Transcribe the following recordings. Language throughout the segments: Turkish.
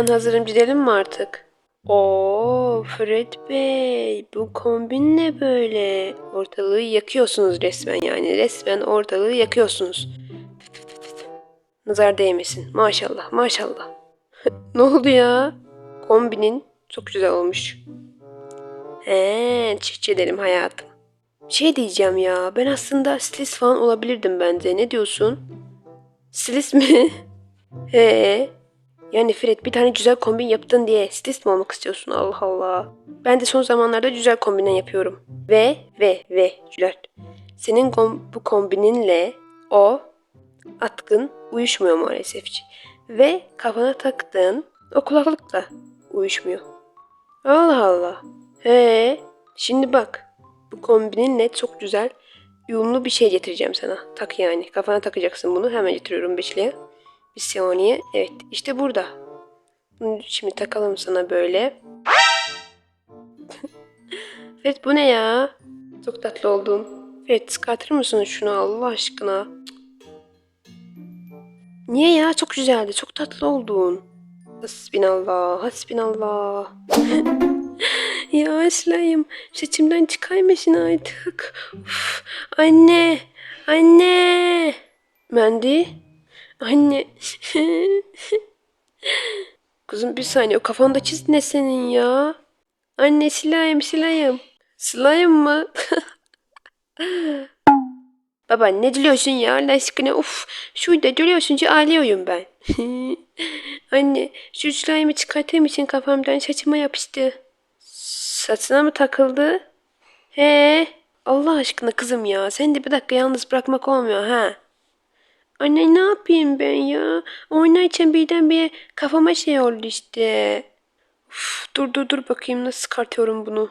Ben hazırım gidelim mi artık? Oo Fred Bey bu kombin ne böyle? Ortalığı yakıyorsunuz resmen yani resmen ortalığı yakıyorsunuz. Nazar değmesin maşallah maşallah. ne oldu ya? Kombinin çok güzel olmuş. He, çiftçi edelim hayatım. Şey diyeceğim ya, ben aslında stilist falan olabilirdim bence. Ne diyorsun? Stilist mi? He. Yani Fred bir tane güzel kombin yaptın diye stilist mi olmak istiyorsun? Allah Allah. Ben de son zamanlarda güzel kombinler yapıyorum. Ve ve ve Cület. Senin kom- bu kombininle o atkın uyuşmuyor maalesef. Ve kafana taktığın o kulaklık da uyuşmuyor. Allah Allah. He. Şimdi bak. Bu kombininle çok güzel uyumlu bir şey getireceğim sana. Tak yani. Kafana takacaksın bunu. Hemen getiriyorum beşliğe. Bir saniye. Evet. işte burada. Şimdi takalım sana böyle. Fred bu ne ya? Çok tatlı oldun. Fred çıkartır mısın şunu Allah aşkına? Niye ya? Çok güzeldi. Çok tatlı oldun. Hasbinallah. Hasbinallah. ya Aslayım. Seçimden çıkaymasın artık. Uf, anne. Anne. Mendi. Anne. Kızım bir saniye. O kafanda çiz ne senin ya? Anne silayım silayım. Silayım mı? Baba ne diyorsun ya Allah aşkına uf şurada duruyorsun ki ağlıyorum ben. Anne şu slime'ı çıkartır mısın kafamdan saçıma yapıştı. Saçına mı takıldı? He Allah aşkına kızım ya sen de bir dakika yalnız bırakmak olmuyor ha. Anne ne yapayım ben ya? Oynarken birdenbire kafama şey oldu işte. Uf, dur dur dur bakayım nasıl çıkartıyorum bunu.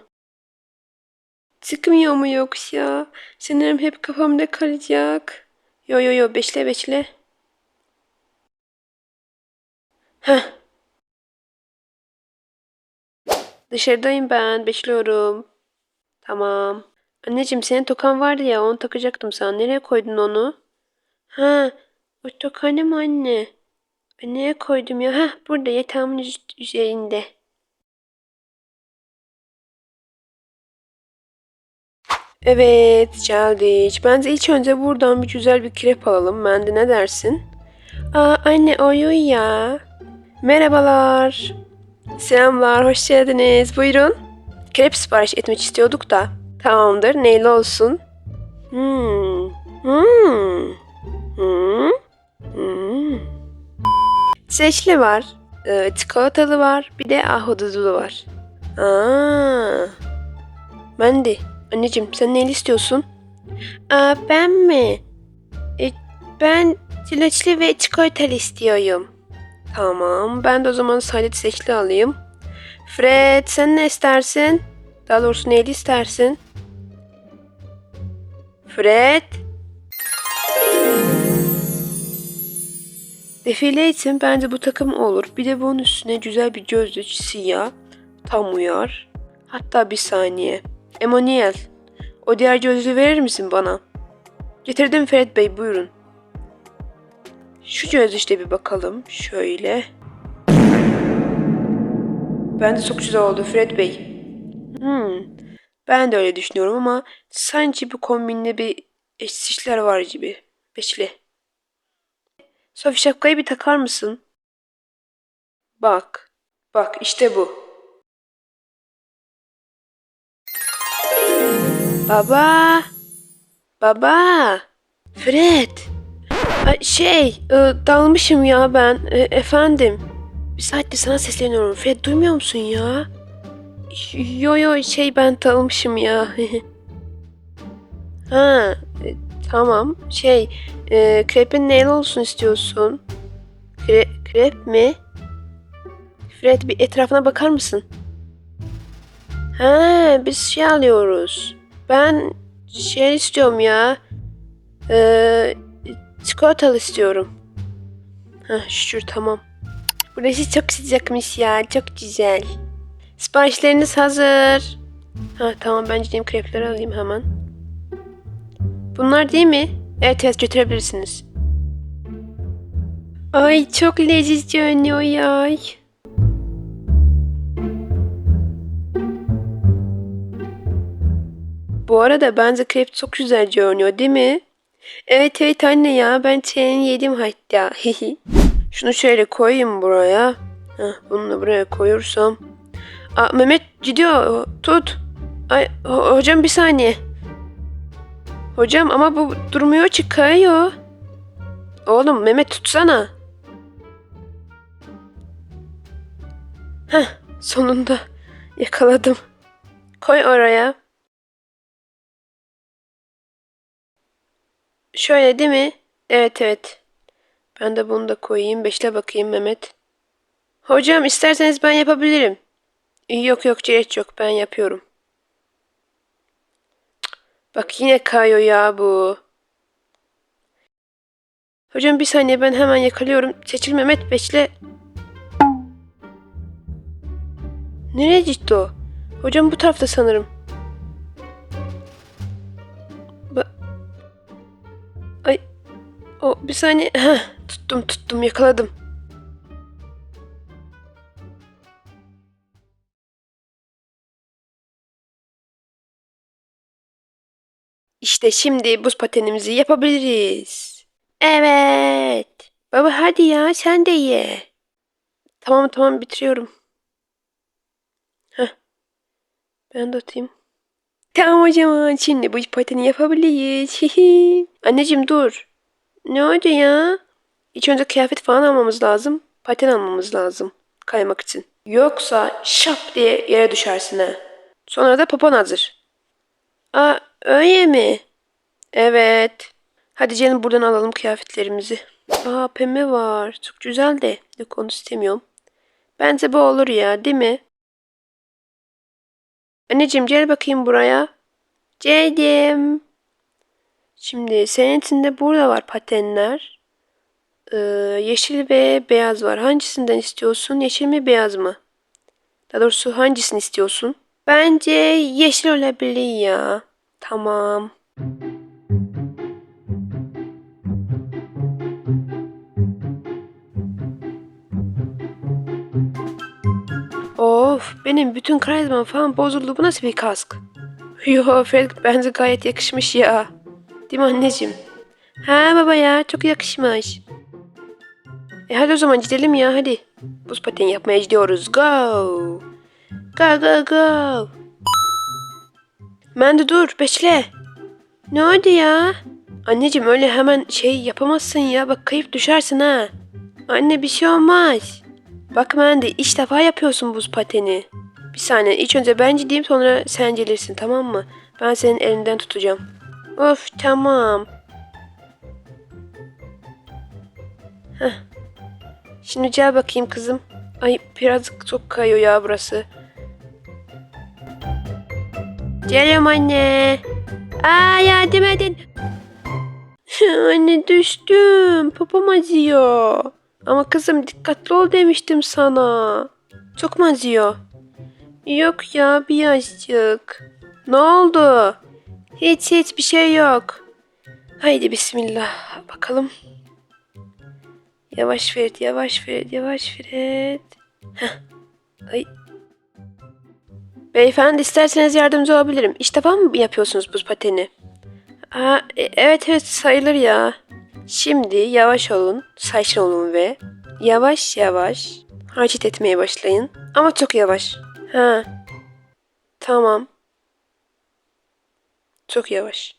Çıkmıyor mu yoksa? Sanırım hep kafamda kalacak. Yo yo yo beşle beşle. Heh. Dışarıdayım ben beşliyorum. Tamam. Anneciğim senin tokan vardı ya onu takacaktım sana. Nereye koydun onu? Ha, o tokanım anne. Ben nereye koydum ya? Ha, burada yatağımın üz- üzerinde. Evet, geldik. Bence ilk önce buradan bir güzel bir krep alalım. Mende ne dersin? Aa, anne oyu ya. Merhabalar. Selamlar, hoş geldiniz. Buyurun. Krep sipariş etmek istiyorduk da. Tamamdır, neyli olsun? Hmm. Hmm. Hmm. Hmm. Çeşli var. e, çikolatalı var. Bir de ahududulu var. Aa. Mendi. Anneciğim sen neyli istiyorsun? Aa, ben mi? E, ben çileçli ve çikolatalı istiyorum. Tamam. Ben de o zaman sade çileçli alayım. Fred sen ne istersin? Daha doğrusu neyli istersin? Fred? Defile için bence bu takım olur. Bir de bunun üstüne güzel bir gözlük siyah. Tam uyar. Hatta bir saniye. Emanuel. O diğer gözlüğü verir misin bana? Getirdim Fred Bey buyurun. Şu gözlükte bir bakalım. Şöyle. Bence çok güzel oldu Fred Bey. Hmm. Ben de öyle düşünüyorum ama sanki bu kombinde bir eşsizlikler var gibi. Beşli. Sofi şapkayı bir takar mısın? Bak. Bak işte bu. Baba. Baba. Fred. Ay, Şey, e, dalmışım ya ben. E, efendim. Bir saattir sana sesleniyorum. Fred duymuyor musun ya? Yo yo şey ben dalmışım ya. ha, e, tamam. Şey, e, krepin neyle olsun istiyorsun? Kre, krep mi? Fred bir etrafına bakar mısın? Ha, biz şey alıyoruz. Ben şey istiyorum ya. Ee, çikolatalı istiyorum. Ha, şükür tamam. Burası çok sıcakmış ya. Çok güzel. Siparişleriniz hazır. Ha tamam ben gideyim krepleri alayım hemen. Bunlar değil mi? Evet evet götürebilirsiniz. Ay çok leziz görünüyor ya. Bu arada bence krep çok güzel görünüyor değil mi? Evet evet anne ya ben çeyreğini yedim hatta. Şunu şöyle koyayım buraya. Heh, bunu da buraya koyursam. Aa, Mehmet gidiyor tut. Ay hocam bir saniye. Hocam ama bu durmuyor çıkıyor. Oğlum Mehmet tutsana. Heh sonunda yakaladım. Koy oraya. Şöyle değil mi? Evet evet. Ben de bunu da koyayım. Beşle bakayım Mehmet. Hocam isterseniz ben yapabilirim. Yok yok gerek yok ben yapıyorum. Bak yine kayıyor ya bu. Hocam bir saniye ben hemen yakalıyorum. Seçil Mehmet Beşle. Nereye gitti o? Hocam bu tarafta sanırım. Ba- Ay. O bir saniye. Heh, tuttum tuttum yakaladım. İşte şimdi buz patenimizi yapabiliriz. Evet. Baba hadi ya sen de ye. Tamam tamam bitiriyorum. Heh. Ben de atayım. Tamam zaman şimdi buz pateni yapabiliriz. Anneciğim dur. Ne oldu ya? İlk önce kıyafet falan almamız lazım. Paten almamız lazım. Kaymak için. Yoksa şap diye yere düşersin ha. Sonra da popon hazır. Aa öyle mi? Evet. Hadi canım buradan alalım kıyafetlerimizi. Aa pembe var. Çok güzel de. Yok onu istemiyorum. Bence bu olur ya değil mi? Anneciğim gel bakayım buraya. Geldim. Şimdi senin içinde burada var patenler. Ee, yeşil ve beyaz var. Hangisinden istiyorsun? Yeşil mi beyaz mı? Daha doğrusu hangisini istiyorsun? Bence yeşil olabilir ya. Tamam. Of benim bütün karizmam falan bozuldu. Bu nasıl bir kask? Yo Fred bence gayet yakışmış ya. Değil mi anneciğim? Ha baba ya çok yakışmış. E hadi o zaman gidelim ya hadi. Buz pateni yapmaya gidiyoruz. Go. Go go go. Mendi dur bekle. Ne oldu ya? Anneciğim öyle hemen şey yapamazsın ya. Bak kayıp düşersin ha. Anne bir şey olmaz. Bak Mendi ilk defa yapıyorsun buz pateni. Bir saniye ilk önce ben gideyim sonra sen gelirsin tamam mı? Ben senin elinden tutacağım. Of tamam. Heh. Şimdi gel bakayım kızım. Ay birazcık çok kayıyor ya burası. Geliyorum anne. Aa yardım edin. anne düştüm. Popom acıyor. Ama kızım dikkatli ol demiştim sana. Çok mu acıyor? Yok ya birazcık. Ne oldu? Hiç hiç bir şey yok. Haydi bismillah. Bakalım. Yavaş Ferit, yavaş Ferit, yavaş Ferit. Heh. Ay. Beyefendi isterseniz yardımcı olabilirim. İlk defa mı yapıyorsunuz buz pateni? Aa, e- evet evet sayılır ya. Şimdi yavaş olun, sakin olun ve yavaş yavaş hareket etmeye başlayın. Ama çok yavaş. Ha. Tamam. Çok yavaş.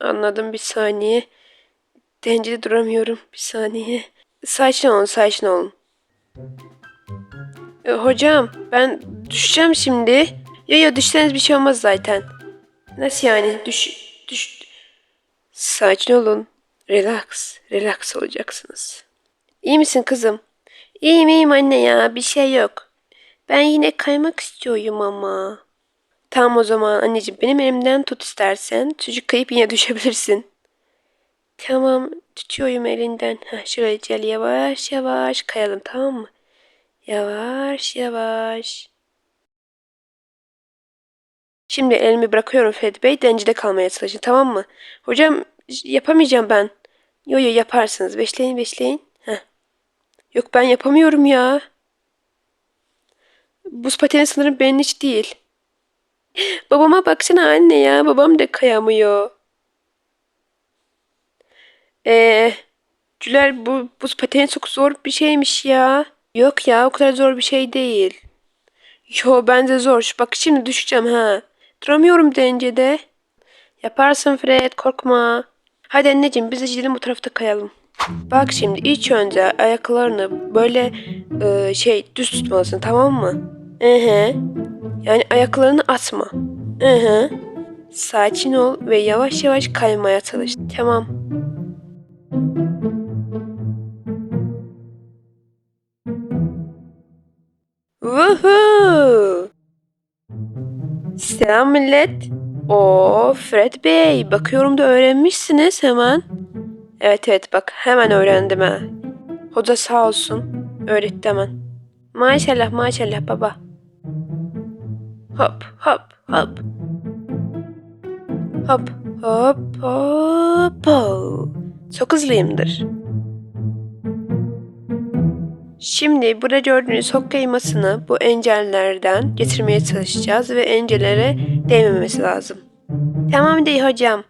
Anladım bir saniye. Dengede duramıyorum bir saniye. Sakin olun, sakin olun. E, hocam ben düşeceğim şimdi. Yo yo düşseniz bir şey olmaz zaten. Nasıl yani? Düş, düş. Sakin olun. Relax, relax olacaksınız. İyi misin kızım? İyiyim iyiyim anne ya bir şey yok. Ben yine kaymak istiyorum ama. Tamam o zaman anneciğim benim elimden tut istersen. Çocuk kayıp yine düşebilirsin. Tamam tutuyorum elinden. Heh, şöyle gel yavaş yavaş kayalım tamam mı? Yavaş yavaş. Şimdi elimi bırakıyorum Fed Bey. Dencide kalmaya çalışın tamam mı? Hocam yapamayacağım ben. Yo yo yaparsınız. Beşleyin beşleyin. Heh. Yok ben yapamıyorum ya. Buz pateni sınırım benim hiç değil. Babama baksana anne ya. Babam da kayamıyor. Eee Güler bu buz pateni çok zor bir şeymiş ya. Yok ya o kadar zor bir şey değil. Yo bence zor. Bak şimdi düşeceğim ha. Duramıyorum dengede. Yaparsın Fred korkma. Hadi anneciğim biz de gidelim bu tarafta kayalım. Bak şimdi ilk önce ayaklarını böyle e, şey düz tutmalısın tamam mı? Hı. Yani ayaklarını atma. Hı. Sakin ol ve yavaş yavaş kaymaya çalış. Tamam. Woohoo! Selam millet. O Fred Bey, bakıyorum da öğrenmişsiniz hemen. Evet evet bak hemen öğrendim ha. Hoca sağ olsun öğretti hemen. Maşallah maşallah baba. Hop hop hop. Hop hop hop hop. Çok hızlıyımdır. Şimdi burada gördüğünüz hokkey masını bu engellerden getirmeye çalışacağız ve engellere değmemesi lazım. Tamam değil hocam.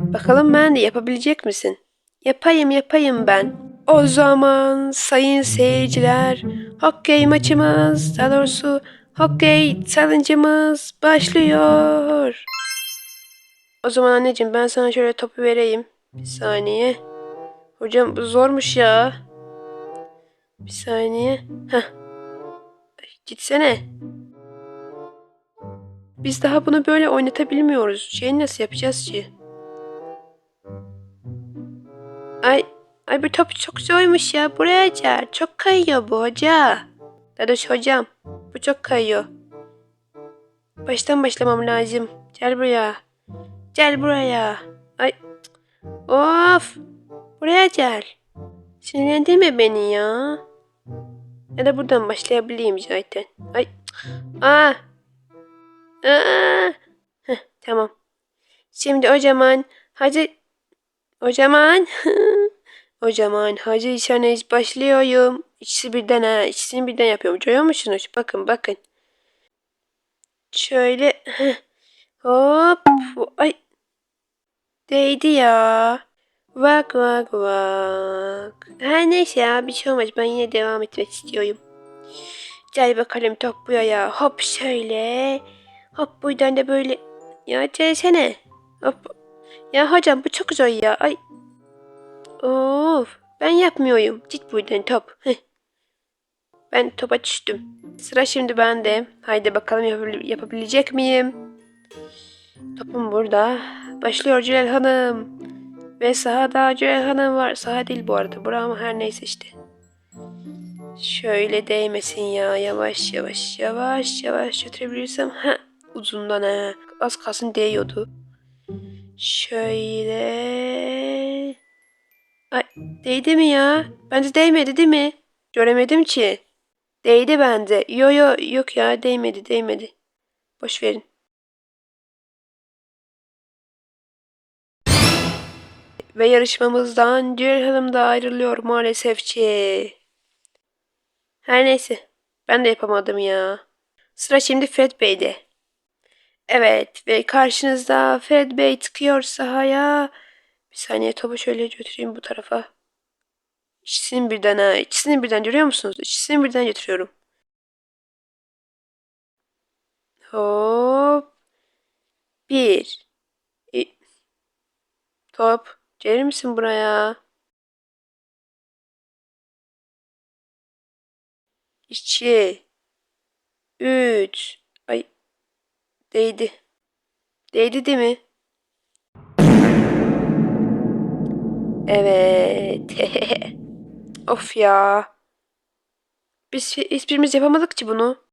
Bakalım ben de yapabilecek misin? Yapayım yapayım ben. O zaman sayın seyirciler hokkey maçımız daha doğrusu hokkey challenge'ımız başlıyor. O zaman anneciğim ben sana şöyle topu vereyim. Bir saniye. Hocam bu zormuş ya. Bir saniye. Heh. Gitsene. Biz daha bunu böyle oynatabilmiyoruz. Şeyi nasıl yapacağız ki? Ay, ay bu top çok zormuş ya. Buraya gel. Çok kayıyor bu hoca. Dadoş hocam. Bu çok kayıyor. Baştan başlamam lazım. Gel buraya. Gel buraya. Ay. Of. Buraya gel. Sinirlendirme beni ya. Ya da buradan başlayabileyim zaten. Ay. Aa. Aa. Heh, tamam. Şimdi o zaman hacı o zaman o zaman hacı işine başlıyorum. İkisi birden ha. İkisini birden yapıyorum. Görüyor musunuz? Bakın bakın. Şöyle hop ay değdi ya. Vak vak vak. Her neyse ya bir şey olmaz. Ben yine devam etmek istiyorum. Gel bakalım top buraya. Hop şöyle. Hop buradan da böyle. Ya gelsene. Hop. Ya hocam bu çok zor ya. Ay. Of. Ben yapmıyorum. Git buradan top. Heh. Ben topa düştüm. Sıra şimdi bende. Haydi bakalım yapabil- yapabilecek miyim? Topum burada. Başlıyor Cülal Hanım. Ve sahada Cülal Hanım var. Saha değil bu arada. Bura ama her neyse işte. Şöyle değmesin ya. Yavaş yavaş yavaş yavaş götürebilirsem. Ha uzundan ha. Az kalsın değiyordu. Şöyle. Ay değdi mi ya? Bence değmedi değil mi? Göremedim ki. Değdi bence. Yo yo yok ya değmedi değmedi. Boş verin. Ve yarışmamızdan Ceyl Hanım da ayrılıyor maalesef ki. Her neyse. Ben de yapamadım ya. Sıra şimdi Fred Bey'de. Evet ve karşınızda Fred Bey çıkıyor sahaya. Bir saniye topu şöyle götüreyim bu tarafa. İkisini birden ha. İkisini birden görüyor musunuz? İkisini birden götürüyorum. Hop. Bir. İ- Top. Gelir misin buraya? İki. Üç. Ay. Değdi. Değdi değil mi? Evet. of ya. Biz hiçbirimiz yapamadık ki bunu.